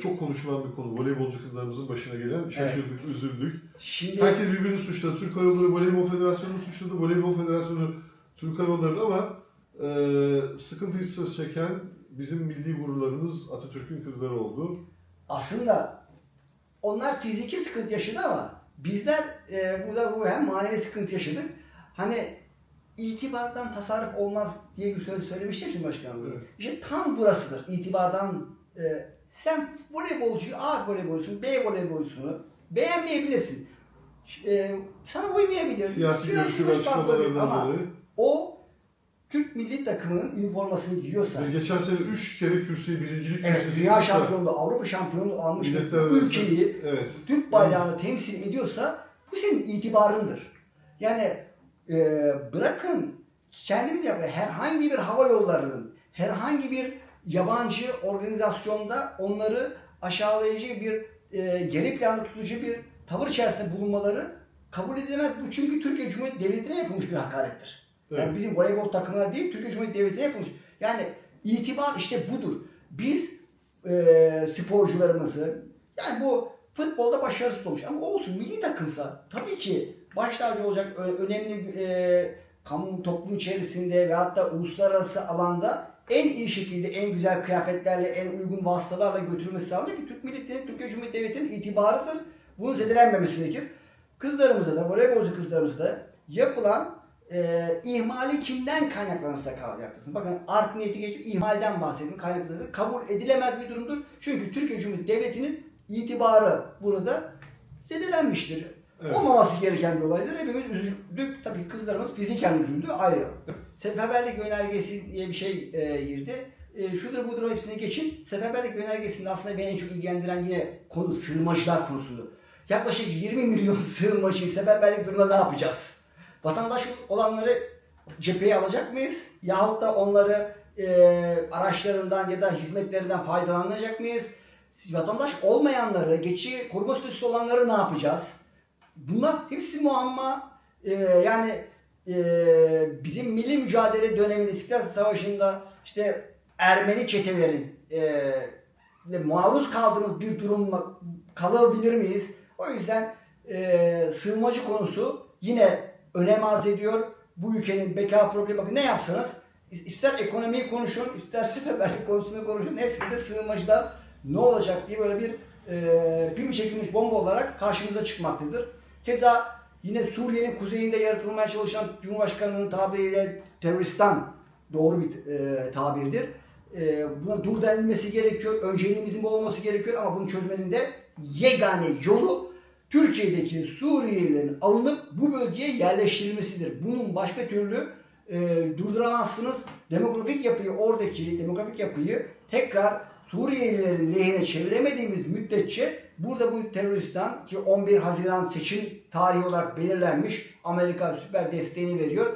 Çok konuşulan bir konu. Voleybolcu kızlarımızın başına gelen şaşırdık, üzüldük. Şimdi Herkes birbirini suçladı. Türk Hava Yolları Voleybol Federasyonu'nu suçladı. Voleybol Federasyonu Türk Hava Yolları'nı ama e, sıkıntı hissesi çeken bizim milli gururlarımız Atatürk'ün kızları oldu. aslında onlar fiziki sıkıntı yaşadı ama bizler e, burada bu hem manevi sıkıntı yaşadık. Hani itibardan tasarruf olmaz diye bir söz söylemişti ya Cumhurbaşkanı. Evet. İşte tam burasıdır. İtibardan e, sen voleybolcuyu A voleybolcusunu, B voleybolcusunu beğenmeyebilirsin. E, sana uymayabilir. Siyasi görüşü ve görüş farklı olabilir açıklamalarından ama dolayı. o Türk milli takımının üniformasını giyiyorsa Ve geçen sene 3 kere kürsüye birincilik Evet, kürsüsü dünya şampiyonluğu, Avrupa şampiyonluğu almış bir ülkeyi Evet. Türk bayrağını temsil ediyorsa bu senin itibarındır. Yani e, bırakın kendimiz yapın. Herhangi bir hava yollarının, herhangi bir yabancı organizasyonda onları aşağılayıcı bir e, geri planda tutucu bir tavır içerisinde bulunmaları kabul edilemez. Bu çünkü Türkiye Cumhuriyeti Devleti'ne yapılmış bir hakarettir. Yani Evet. bizim voleybol takımına değil, Türkiye Cumhuriyeti Devleti'ne yapılmış. Yani itibar işte budur. Biz e, sporcularımızı, yani bu futbolda başarısız olmuş ama olsun milli takımsa tabii ki baş tacı olacak önemli e, kamu toplum içerisinde ve hatta uluslararası alanda en iyi şekilde en güzel kıyafetlerle en uygun vasıtalarla götürülmesi sağlanacak ki Türk milletinin Türkiye Cumhuriyeti Devleti'nin itibarıdır. Bunun zedelenmemesi gerekir. Kızlarımıza da voleybolcu kızlarımıza da yapılan e, ihmali kimden kaynaklanırsa kalacaksınız. Bakın art niyeti geçip ihmalden bahsedin. Kaynaklanırsa kabul edilemez bir durumdur. Çünkü Türkiye Cumhuriyeti Devleti'nin itibarı burada zedelenmiştir. Evet. Olmaması gereken bir olaydır. Hepimiz üzüldük. Tabii kızlarımız fiziken üzüldü ayrı. Seferberlik önergesi diye bir şey e, girdi. E, şudur budur hepsini geçin. Seferberlik önergesinde aslında beni en çok ilgilendiren yine konu sığınmacılar konusu. Yaklaşık 20 milyon sığınmacıyı seferberlik durumunda ne yapacağız? Vatandaş olanları cepheye alacak mıyız? Yahut da onları e, araçlarından ya da hizmetlerinden faydalanacak mıyız? Vatandaş olmayanları, geçici koruma statüsü olanları ne yapacağız? Bunlar hepsi muamma. E, yani e, bizim milli mücadele döneminde İstiklal Savaşı'nda işte Ermeni çeteleri e, maruz kaldığımız bir durum kalabilir miyiz? O yüzden e, sığınmacı konusu yine önem arz ediyor. Bu ülkenin beka problemi bakın ne yapsanız ister ekonomiyi konuşun, ister seferberlik konusunu konuşun hepsinde sığınmacılar ne olacak diye böyle bir e, pimi çekilmiş bomba olarak karşımıza çıkmaktadır. Keza yine Suriye'nin kuzeyinde yaratılmaya çalışan Cumhurbaşkanı'nın tabiriyle teröristan doğru bir e, tabirdir. E, buna dur denilmesi gerekiyor. Önceliğimizin bu olması gerekiyor ama bunu çözmenin de yegane yolu Türkiye'deki Suriyelilerin alınıp bu bölgeye yerleştirilmesidir. Bunun başka türlü e, durduramazsınız. Demografik yapıyı oradaki demografik yapıyı tekrar Suriyelilerin lehine çeviremediğimiz müddetçe burada bu teröristten ki 11 Haziran seçim tarihi olarak belirlenmiş Amerika süper desteğini veriyor.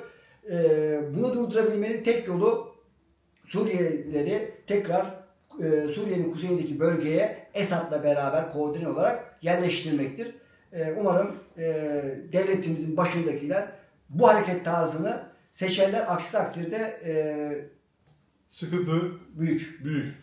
E, bunu durdurabilmenin tek yolu Suriyelileri tekrar e, Suriye'nin kuzeyindeki bölgeye Esad'la beraber koordine olarak yerleştirmektir. E, umarım e, devletimizin başındakiler bu hareket tarzını seçerler. Aksi takdirde e, Sıkıntı büyük. büyük.